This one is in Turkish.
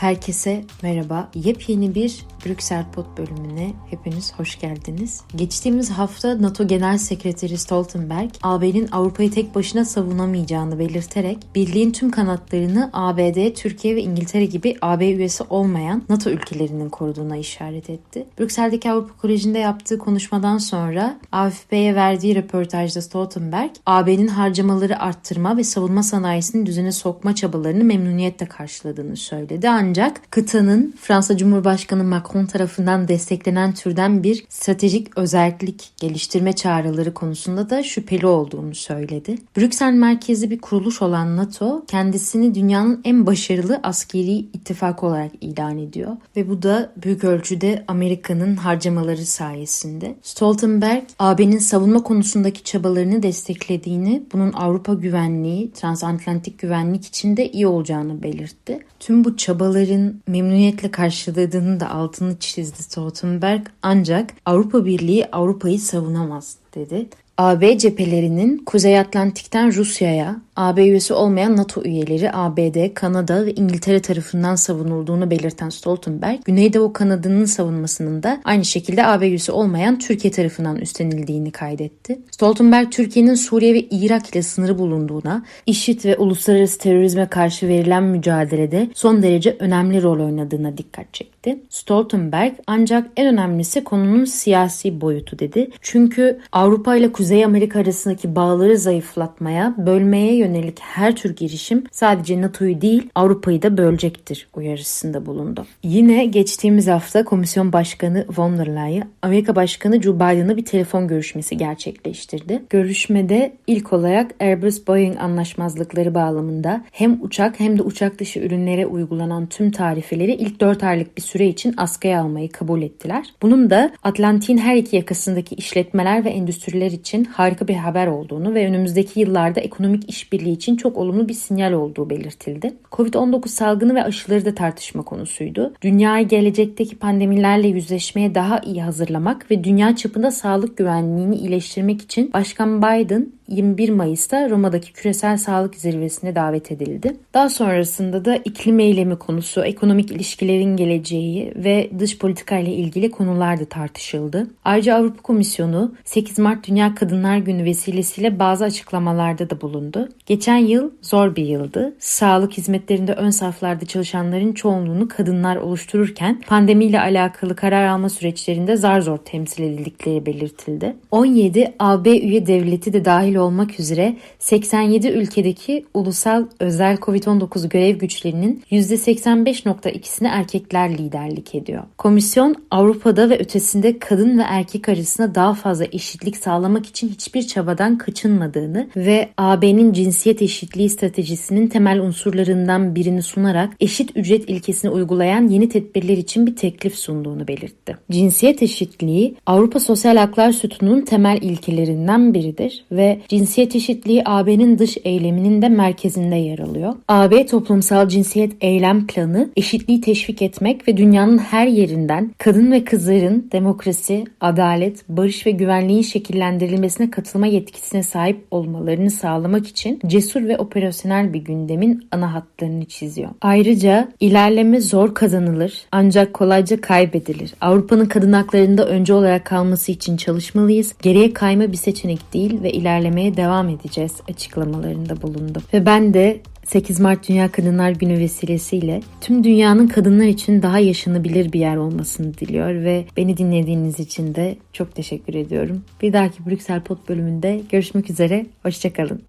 Herkese merhaba. Yepyeni bir Brüksel Pod bölümüne hepiniz hoş geldiniz. Geçtiğimiz hafta NATO Genel Sekreteri Stoltenberg, AB'nin Avrupa'yı tek başına savunamayacağını belirterek birliğin tüm kanatlarını ABD, Türkiye ve İngiltere gibi AB üyesi olmayan NATO ülkelerinin koruduğuna işaret etti. Brüksel'deki Avrupa Koleji'nde yaptığı konuşmadan sonra AFP'ye verdiği röportajda Stoltenberg, AB'nin harcamaları arttırma ve savunma sanayisini düzene sokma çabalarını memnuniyetle karşıladığını söyledi. Ancak kıtanın Fransa Cumhurbaşkanı Macron tarafından desteklenen türden bir stratejik özellik geliştirme çağrıları konusunda da şüpheli olduğunu söyledi. Brüksel merkezli bir kuruluş olan NATO kendisini dünyanın en başarılı askeri ittifakı olarak ilan ediyor ve bu da büyük ölçüde Amerika'nın harcamaları sayesinde. Stoltenberg, AB'nin savunma konusundaki çabalarını desteklediğini, bunun Avrupa güvenliği, transatlantik güvenlik için de iyi olacağını belirtti. Tüm bu çabaların memnuniyetle karşıladığını da altını çizdi Stoltenberg ancak Avrupa Birliği Avrupa'yı savunamaz dedi. AB cephelerinin Kuzey Atlantik'ten Rusya'ya, AB üyesi olmayan NATO üyeleri ABD, Kanada ve İngiltere tarafından savunulduğunu belirten Stoltenberg, Güneydoğu Kanada'nın savunmasının da aynı şekilde AB üyesi olmayan Türkiye tarafından üstlenildiğini kaydetti. Stoltenberg, Türkiye'nin Suriye ve Irak ile sınırı bulunduğuna, IŞİD ve uluslararası terörizme karşı verilen mücadelede son derece önemli rol oynadığına dikkat çekti. Stoltenberg ancak en önemlisi konunun siyasi boyutu dedi. Çünkü Avrupa ile Kuzey Amerika arasındaki bağları zayıflatmaya, bölmeye yönelik her tür girişim sadece NATO'yu değil Avrupa'yı da bölecektir uyarısında bulundu. Yine geçtiğimiz hafta Komisyon Başkanı von der Leyen, Amerika Başkanı Joe Biden'la bir telefon görüşmesi gerçekleştirdi. Görüşmede ilk olarak Airbus-Boeing anlaşmazlıkları bağlamında hem uçak hem de uçak dışı ürünlere uygulanan tüm tarifeleri ilk 4 aylık bir süre için askıya almayı kabul ettiler. Bunun da Atlantik'in her iki yakasındaki işletmeler ve endüstriler için harika bir haber olduğunu ve önümüzdeki yıllarda ekonomik işbirliği için çok olumlu bir sinyal olduğu belirtildi. Covid-19 salgını ve aşıları da tartışma konusuydu. Dünyayı gelecekteki pandemilerle yüzleşmeye daha iyi hazırlamak ve dünya çapında sağlık güvenliğini iyileştirmek için Başkan Biden 21 Mayıs'ta Roma'daki küresel sağlık zirvesine davet edildi. Daha sonrasında da iklim eylemi konusu, ekonomik ilişkilerin geleceği ve dış politika ile ilgili konular da tartışıldı. Ayrıca Avrupa Komisyonu 8 Mart Dünya Kadınlar Günü vesilesiyle bazı açıklamalarda da bulundu. Geçen yıl zor bir yıldı. Sağlık hizmetlerinde ön saflarda çalışanların çoğunluğunu kadınlar oluştururken pandemiyle alakalı karar alma süreçlerinde zar zor temsil edildikleri belirtildi. 17 AB üye devleti de dahil olmak üzere 87 ülkedeki ulusal özel COVID-19 görev güçlerinin %85.2'sine erkekler liderlik ediyor. Komisyon Avrupa'da ve ötesinde kadın ve erkek arasında daha fazla eşitlik sağlamak için hiçbir çabadan kaçınmadığını ve AB'nin cinsiyet eşitliği stratejisinin temel unsurlarından birini sunarak eşit ücret ilkesini uygulayan yeni tedbirler için bir teklif sunduğunu belirtti. Cinsiyet eşitliği Avrupa Sosyal Haklar Sütunu'nun temel ilkelerinden biridir ve cinsiyet eşitliği AB'nin dış eyleminin de merkezinde yer alıyor. AB Toplumsal Cinsiyet Eylem Planı eşitliği teşvik etmek ve dünyanın her yerinden kadın ve kızların demokrasi, adalet, barış ve güvenliğin şekillendirilmesine katılma yetkisine sahip olmalarını sağlamak için cesur ve operasyonel bir gündemin ana hatlarını çiziyor. Ayrıca ilerleme zor kazanılır ancak kolayca kaybedilir. Avrupa'nın kadın haklarında önce olarak kalması için çalışmalıyız. Geriye kayma bir seçenek değil ve ilerlemeye devam edeceğiz açıklamalarında bulundu. Ve ben de 8 Mart Dünya Kadınlar Günü vesilesiyle tüm dünyanın kadınlar için daha yaşanabilir bir yer olmasını diliyor ve beni dinlediğiniz için de çok teşekkür ediyorum. Bir dahaki Brüksel Pod bölümünde görüşmek üzere, hoşçakalın.